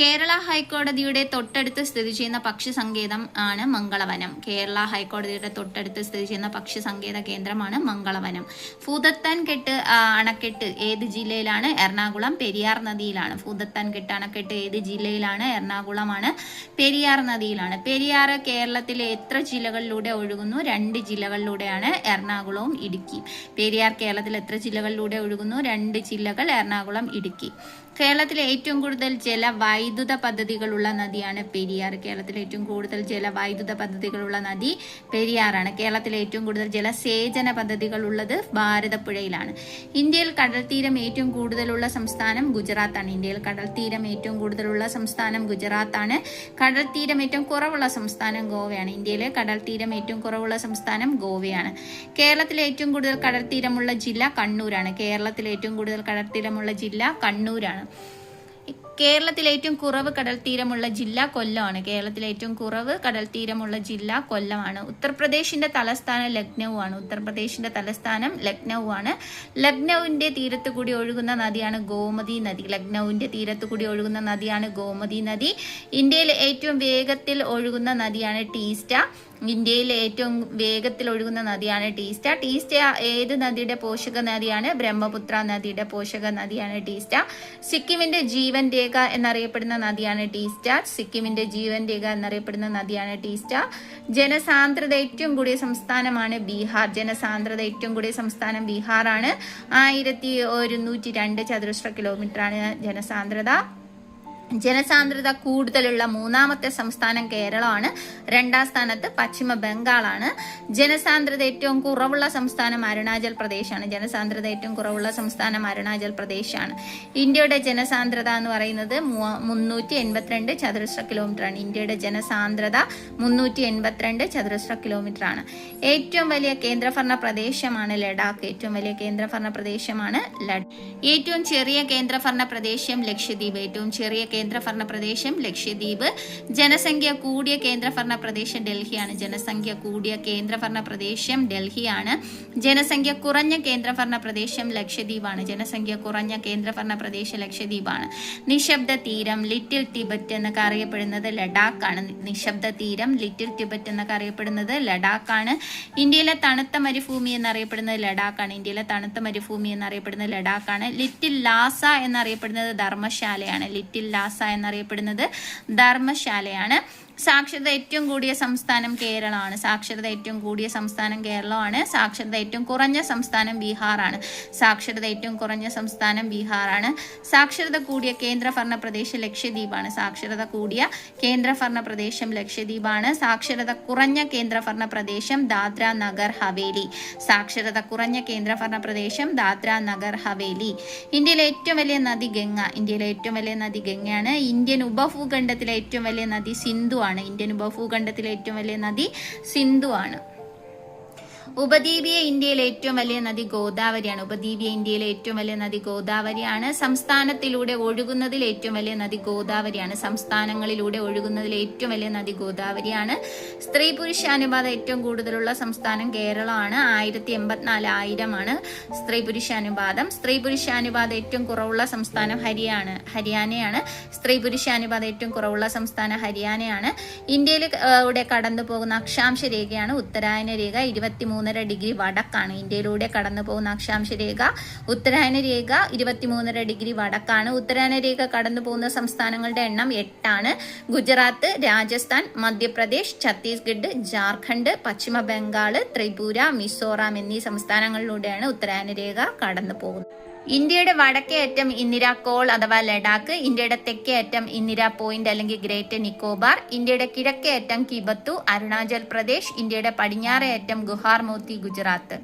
കേരള ഹൈക്കോടതിയുടെ തൊട്ടടുത്ത് സ്ഥിതി ചെയ്യുന്ന പക്ഷി സങ്കേതം ആണ് മംഗളവനം. കേരള ഹൈക്കോടതിയുടെ തൊട്ടടുത്ത് സ്ഥിതി ചെയ്യുന്ന പക്ഷി സങ്കേത കേന്ദ്രമാണ് മംഗളവനം. ഫൂതത്താൻ കെട്ട് അണക്കെട്ട് ഏത് ജില്ലയിലാണ്? എറണാകുളം പെരിയാർ നദിയിലാണ്. ഫൂതത്താൻ കെട്ട് അണക്കെട്ട് ഏത് ജില്ലയിലാണ്? എറണാകുളമാണ് പെരിയാർ നദിയിലാണ്. പെരിയാർ കേരളത്തിലെ എത്ര ജില്ലകളിലൂടെ ഒഴുകുന്നു? രണ്ട് ജില്ലകളിലൂടെയാണ് എറണാകുളവും ഇടുക്കി. പെരിയാർ കേരളത്തിൽ എത്ര ജില്ലകളിലൂടെ ഒഴുകുന്നു? രണ്ട് ജില്ലകൾ എറണാകുളം ഇടുക്കി. കേരളത്തിലെ ഏറ്റവും കൂടുതൽ ജലവൈദ്യുത പദ്ധതികളുള്ള നദിയാണ് പെരിയാർ. കേരളത്തിലെ ഏറ്റവും കൂടുതൽ ജലവൈദ്യുത പദ്ധതികളുള്ള നദി പെരിയാറാണ്. കേരളത്തിലെ ഏറ്റവും കൂടുതൽ ജലസേചന പദ്ധതികൾ ഉള്ളത് ഭാരതപ്പുഴയിലാണ്. ഇന്ത്യയിൽ കടൽത്തീരം ഏറ്റവും കൂടുതലുള്ള സംസ്ഥാനം ഗുജറാത്താണ്. ഇന്ത്യയിൽ കടൽത്തീരം ഏറ്റവും കൂടുതലുള്ള സംസ്ഥാനം ഗുജറാത്താണ്. കടൽത്തീരം ഏറ്റവും കുറവുള്ള സംസ്ഥാനം ഗോവയാണ്. ഇന്ത്യയിലെ കടൽത്തീരം ഏറ്റവും കുറവുള്ള സംസ്ഥാനം ഗോവയാണ്. കേരളത്തിലെ ഏറ്റവും കൂടുതൽ കടൽത്തീരമുള്ള ജില്ല കണ്ണൂരാണ്. കേരളത്തിലെ ഏറ്റവും കൂടുതൽ കടൽത്തീരമുള്ള ജില്ല കണ്ണൂരാണ്. കേരളത്തിലെ ഏറ്റവും കുറവ് കടൽ തീരമുള്ള ജില്ല കൊല്ലമാണ്. കേരളത്തിലെ ഏറ്റവും കുറവ് കടൽ തീരമുള്ള ജില്ല കൊല്ലമാണ്. ഉത്തർപ്രദേശിന്റെ തലസ്ഥാനം ലക്നൌവാണ്. ഉത്തർപ്രദേശിന്റെ തലസ്ഥാനം ലക്നൌവാണ്. ലക്നൌവിന്റെ തീരത്ത് കൂടി ഒഴുകുന്ന നദിയാണ് ഗോമതി നദി. ലക്നൌവിന്റെ തീരത്ത് കൂടി ഒഴുകുന്ന നദിയാണ് ഗോമതി നദി. ഇന്ത്യയിലെ ഏറ്റവും വേഗത്തിൽ ഒഴുകുന്ന നദിയാണ് ടീസ്റ്റ. ഇന്ത്യയിലെ ഏറ്റവും വേഗത്തിൽ ഒഴുകുന്ന നദിയാണ് ടീസ്റ്റ. ടീസ്റ്റ ഏത് നദിയുടെ പോഷക നദിയാണ്? ബ്രഹ്മപുത്ര നദിയുടെ പോഷക നദിയാണ് ടീസ്റ്റ. സിക്കിമിന്റെ ജീവൻ രേഖ എന്നറിയപ്പെടുന്ന നദിയാണ് ടീസ്റ്റ. സിക്കിമിന്റെ ജീവൻ രേഖ എന്നറിയപ്പെടുന്ന നദിയാണ് ടീസ്റ്റ. ജനസാന്ദ്രത ഏറ്റവും കൂടിയ സംസ്ഥാനമാണ് ബീഹാർ. ജനസാന്ദ്രത ഏറ്റവും കൂടിയ സംസ്ഥാനം ബീഹാറാണ്. ആയിരത്തി ഒരുന്നൂറ്റി രണ്ട് ചതുരശ്ര കിലോമീറ്ററാണ് ജനസാന്ദ്രത. ജനസാന്ദ്രത കൂടുതലുള്ള മൂന്നാമത്തെ സംസ്ഥാനം കേരളമാണ്. രണ്ടാം സ്ഥാനത്ത് പശ്ചിമ ബംഗാളാണ്. ജനസാന്ദ്രത ഏറ്റവും കുറവുള്ള സംസ്ഥാനം അരുണാചൽ പ്രദേശാണ്. ജനസാന്ദ്രത ഏറ്റവും കുറവുള്ള സംസ്ഥാനം അരുണാചൽ പ്രദേശാണ്. ഇന്ത്യയുടെ ജനസാന്ദ്രത എന്ന് പറയുന്നത് മുന്നൂറ്റി എൺപത്തിരണ്ട് ചതുരശ്ര കിലോമീറ്റർ ആണ് ഇന്ത്യയുടെ ജനസാന്ദ്രത മുന്നൂറ്റി എൺപത്തിരണ്ട് ചതുരശ്ര കിലോമീറ്റർ ആണ് ഏറ്റവും വലിയ കേന്ദ്രഭരണ പ്രദേശമാണ് ലഡാക്ക്. ഏറ്റവും വലിയ കേന്ദ്രഭരണ പ്രദേശമാണ് ലഡാക്ക്. ഏറ്റവും ചെറിയ കേന്ദ്രഭരണ പ്രദേശം ലക്ഷദ്വീപ്. ഏറ്റവും ചെറിയ കേന്ദ്രഭരണ പ്രദേശം ലക്ഷദ്വീപ്. ജനസംഖ്യ കൂടിയ കേന്ദ്രഭരണ പ്രദേശം ഡൽഹിയാണ്. ജനസംഖ്യ കൂടിയ കേന്ദ്രഭരണ പ്രദേശം ഡൽഹിയാണ്. ജനസംഖ്യ കുറഞ്ഞ കേന്ദ്രഭരണ പ്രദേശം ലക്ഷദ്വീപാണ്. ജനസംഖ്യ കുറഞ്ഞ കേന്ദ്രഭരണ പ്രദേശം ലക്ഷദ്വീപാണ്. നിശബ്ദ തീരം ലിറ്റിൽ ടിബറ്റ് എന്നൊക്കെ അറിയപ്പെടുന്നത് ലഡാക്കാണ്. നിശബ്ദ തീരം ലിറ്റിൽ ടിബറ്റ് എന്നൊക്കെ അറിയപ്പെടുന്നത് ലഡാക്കാണ്. ഇന്ത്യയിലെ തണുത്ത മരുഭൂമി എന്നറിയപ്പെടുന്നത് ലഡാക്കാണ്. ഇന്ത്യയിലെ തണുത്ത മരുഭൂമി എന്നറിയപ്പെടുന്നത് ലഡാക്കാണ്. ലിറ്റിൽ ലാസ എന്നറിയപ്പെടുന്നത് ധർമ്മശാലയാണ്. ലിറ്റിൽ ലാസ എന്നറിയപ്പെടുന്നത് ധർമ്മശാലയാണ്. സാക്ഷരത ഏറ്റവും കൂടിയ സംസ്ഥാനം കേരളമാണ്. സാക്ഷരത ഏറ്റവും കൂടിയ സംസ്ഥാനം കേരളമാണ്. സാക്ഷരത ഏറ്റവും കുറഞ്ഞ സംസ്ഥാനം ബീഹാറാണ്. സാക്ഷരത ഏറ്റവും കുറഞ്ഞ സംസ്ഥാനം ബീഹാറാണ്. സാക്ഷരത കൂടിയ കേന്ദ്രഭരണ പ്രദേശം ലക്ഷദ്വീപാണ്. സാക്ഷരത കൂടിയ കേന്ദ്രഭരണ പ്രദേശം ലക്ഷദ്വീപാണ്. സാക്ഷരത കുറഞ്ഞ കേന്ദ്രഭരണ പ്രദേശം ദാദ്ര നഗർ ഹവേലി. സാക്ഷരത കുറഞ്ഞ കേന്ദ്രഭരണ പ്രദേശം ദാദ്ര നഗർ ഹവേലി. ഇന്ത്യയിലെ ഏറ്റവും വലിയ നദി ഗംഗ. ഇന്ത്യയിലെ ഏറ്റവും വലിയ നദി ഗംഗയാണ്. ഇന്ത്യൻ ഉപഭൂഖണ്ഡത്തിലെ ഏറ്റവും വലിയ നദി സിന്ധു ആണ്. ഇന്ത്യൻ ഉപഭൂഖണ്ഡത്തിലെ ഏറ്റവും വലിയ നദി സിന്ധുവാണ് ഉപദ്വീപീയ ഇന്ത്യയിലെ ഏറ്റവും വലിയ നദി ഗോദാവരിയാണ്. ഉപദ്വീപീയ ഇന്ത്യയിലെ ഏറ്റവും വലിയ നദി ഗോദാവരിയാണ്. സംസ്ഥാനത്തിലൂടെ ഒഴുകുന്നതിൽ ഏറ്റവും വലിയ നദി ഗോദാവരിയാണ്. സംസ്ഥാനങ്ങളിലൂടെ ഒഴുകുന്നതിൽ ഏറ്റവും വലിയ നദി ഗോദാവരിയാണ്. സ്ത്രീ പുരുഷ അനുപാതം ഏറ്റവും കൂടുതലുള്ള സംസ്ഥാനം കേരളമാണ്. ആയിരത്തി എൺപത്തിനാല് ആയിരമാണ് സ്ത്രീ പുരുഷ അനുപാതം. സ്ത്രീ പുരുഷ അനുപാതം ഏറ്റവും കുറവുള്ള സംസ്ഥാനം ഹരിയാണ് ഹരിയാനയാണ്. സ്ത്രീ പുരുഷ അനുപാതം ഏറ്റവും കുറവുള്ള സംസ്ഥാനം ഹരിയാനയാണ്. ഇന്ത്യയിൽ കടന്നു പോകുന്ന അക്ഷാംശ രേഖയാണ് ഉത്തരായന രേഖ. ഇരുപത്തി മൂന്നര ഡിഗ്രി വടക്കാണ്. ഇന്ത്യയിലൂടെ കടന്നു പോകുന്ന അക്ഷാംശ രേഖ ഉത്തരായന രേഖ ഇരുപത്തിമൂന്നര ഡിഗ്രി വടക്കാണ്. ഉത്തരായന രേഖ കടന്നു പോകുന്ന സംസ്ഥാനങ്ങളുടെ എണ്ണം എട്ടാണ്. ഗുജറാത്ത് രാജസ്ഥാൻ മധ്യപ്രദേശ് ഛത്തീസ്ഗഡ് ജാർഖണ്ഡ് പശ്ചിമ ബംഗാൾ ത്രിപുര മിസോറാം എന്നീ സംസ്ഥാനങ്ങളിലൂടെയാണ് ഉത്തരായന രേഖ കടന്നു പോകുന്നത്. ഇന്ത്യയുടെ വടക്കേ അറ്റം ഇന്ദിര കോൾ അഥവാ ലഡാക്ക് ഇന്ത്യയുടെ തെക്കേ അറ്റം ഇന്ദിര പോയിന്റ് അല്ലെങ്കിൽ ഗ്രേറ്റ് നിക്കോബാർ ഇന്ത്യയുടെ കിഴക്കേ അറ്റം കിബത്തു അരുണാചൽ പ്രദേശ് ഇന്ത്യയുടെ പടിഞ്ഞാറേ അറ്റം ഗുഹാർമോത്തി ഗുജറാത്ത്.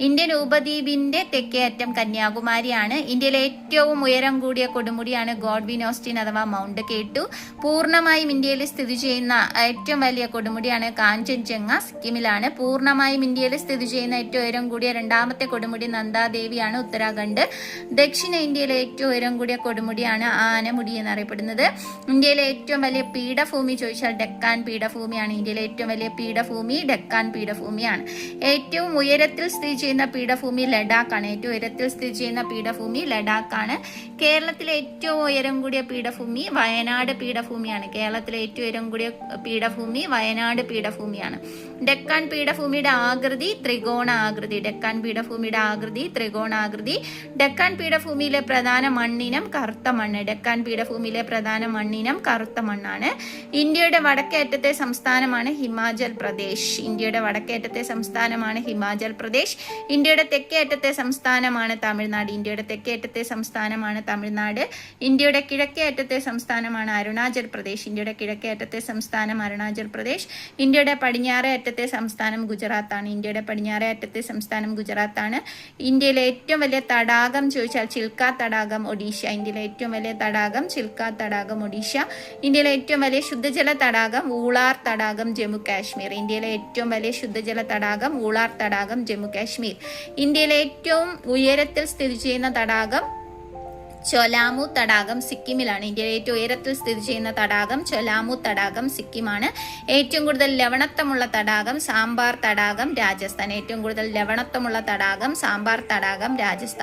ഇന്ത്യൻ ഉപദ്വീപിന്റെ തെക്കേ അറ്റം കന്യാകുമാരിയാണ്. ഇന്ത്യയിലെ ഏറ്റവും ഉയരം കൂടിയ കൊടുമുടിയാണ് ഗോഡ്വിൻ ഓസ്റ്റിൻ അഥവാ മൗണ്ട് കേട്ടു. പൂർണമായും ഇന്ത്യയിൽ സ്ഥിതി ചെയ്യുന്ന ഏറ്റവും വലിയ കൊടുമുടിയാണ് കാഞ്ചൻജംഗ സിക്കിമിലാണ്. പൂർണമായും ഇന്ത്യയിൽ സ്ഥിതി ചെയ്യുന്ന ഏറ്റവും ഉയരം കൂടിയ രണ്ടാമത്തെ കൊടുമുടി നന്ദാദേവിയാണ് ഉത്തരാഖണ്ഡ്. ദക്ഷിണ ഇന്ത്യയിലെ ഏറ്റവും ഉയരം കൂടിയ കൊടുമുടിയാണ് ആനമുടി എന്നറിയപ്പെടുന്നത്. ഇന്ത്യയിലെ ഏറ്റവും വലിയ പീഠഭൂമി ചോദിച്ചാൽ ഡെക്കാൻ പീഠഭൂമിയാണ്. ഇന്ത്യയിലെ ഏറ്റവും വലിയ പീഠഭൂമി ഡെക്കാൻ പീഠഭൂമിയാണ്. ഏറ്റവും ഉയരത്തിൽ സ്ഥിതി ചെയ്യുന്ന പീഠഭൂമി ലഡാക്കാണ്. ഏറ്റവും ഉയരത്തിൽ സ്ഥിതി ചെയ്യുന്ന പീഠഭൂമി ലഡാക്കാണ്. കേരളത്തിലെ ഏറ്റവും ഉയരം കൂടിയ പീഠഭൂമി വയനാട് പീഠഭൂമിയാണ്. കേരളത്തിലെ ഏറ്റവും ഉയരം കൂടിയ പീഠഭൂമി വയനാട് പീഠഭൂമിയാണ്. ഡെക്കാൻ പീഠഭൂമിയുടെ ആകൃതി ത്രികോണാകൃതി ഡെക്കാൻ പീഠഭൂമിയുടെ ആകൃതി ത്രികോണാകൃതി ഡെക്കാൻ പീഠഭൂമിയിലെ പ്രധാന മണ്ണിനം കറുത്ത മണ്ണ്. ഡെക്കാൻ പീഠഭൂമിയിലെ പ്രധാന മണ്ണിനം കറുത്ത മണ്ണാണ്. ഇന്ത്യയുടെ വടക്കേറ്റത്തെ സംസ്ഥാനമാണ് ഹിമാചൽ പ്രദേശ്. ഇന്ത്യയുടെ വടക്കേറ്റത്തെ സംസ്ഥാനമാണ് ഹിമാചൽ പ്രദേശ്. ഇന്ത്യയുടെ തെക്കേറ്റത്തെ സംസ്ഥാനമാണ് തമിഴ്നാട്. ഇന്ത്യയുടെ തെക്കേറ്റത്തെ സംസ്ഥാനമാണ് തമിഴ്നാട്. ഇന്ത്യയുടെ കിഴക്കേ അറ്റത്തെ സംസ്ഥാനമാണ് അരുണാചൽ പ്രദേശ്. ഇന്ത്യയുടെ കിഴക്കേ അറ്റത്തെ സംസ്ഥാനം അരുണാചൽ പ്രദേശ്. ഇന്ത്യയുടെ പടിഞ്ഞാറേ അറ്റത്തെ സംസ്ഥാനം ഗുജറാത്താണ്. ഇന്ത്യയുടെ പടിഞ്ഞാറേ അറ്റത്തെ സംസ്ഥാനം ഗുജറാത്താണ്. ഇന്ത്യയിലെ ഏറ്റവും വലിയ തടാകം ചോദിച്ചാൽ ചിൽക്ക തടാകം ഒഡീഷ. ഇന്ത്യയിലെ ഏറ്റവും വലിയ തടാകം ചിൽക്ക തടാകം ഒഡീഷ. ഇന്ത്യയിലെ ഏറ്റവും വലിയ ശുദ്ധജല തടാകം ഊളാർ തടാകം ജമ്മു കാശ്മീർ. ഇന്ത്യയിലെ ഏറ്റവും വലിയ ശുദ്ധജല തടാകം ഊളാർ തടാകം ജമ്മു കാശ്മീർ. ഇന്ത്യയിലെ ഏറ്റവും ഉയരത്തിൽ സ്ഥിതി ചെയ്യുന്ന തടാകം ചൊലാമു തടാകം സിക്കിമിലാണ്. ഇന്ത്യയിലെ ഏറ്റവും ഉയരത്തിൽ സ്ഥിതി ചെയ്യുന്ന തടാകം ചൊലാമു തടാകം സിക്കിമാണ്. ഏറ്റവും കൂടുതൽ ലവണത്വമുള്ള തടാകം സാമ്പാർ തടാകം രാജസ്ഥാൻ. ഏറ്റവും കൂടുതൽ ലവണത്വമുള്ള തടാകം സാമ്പാർ തടാകം രാജസ്ഥാൻ.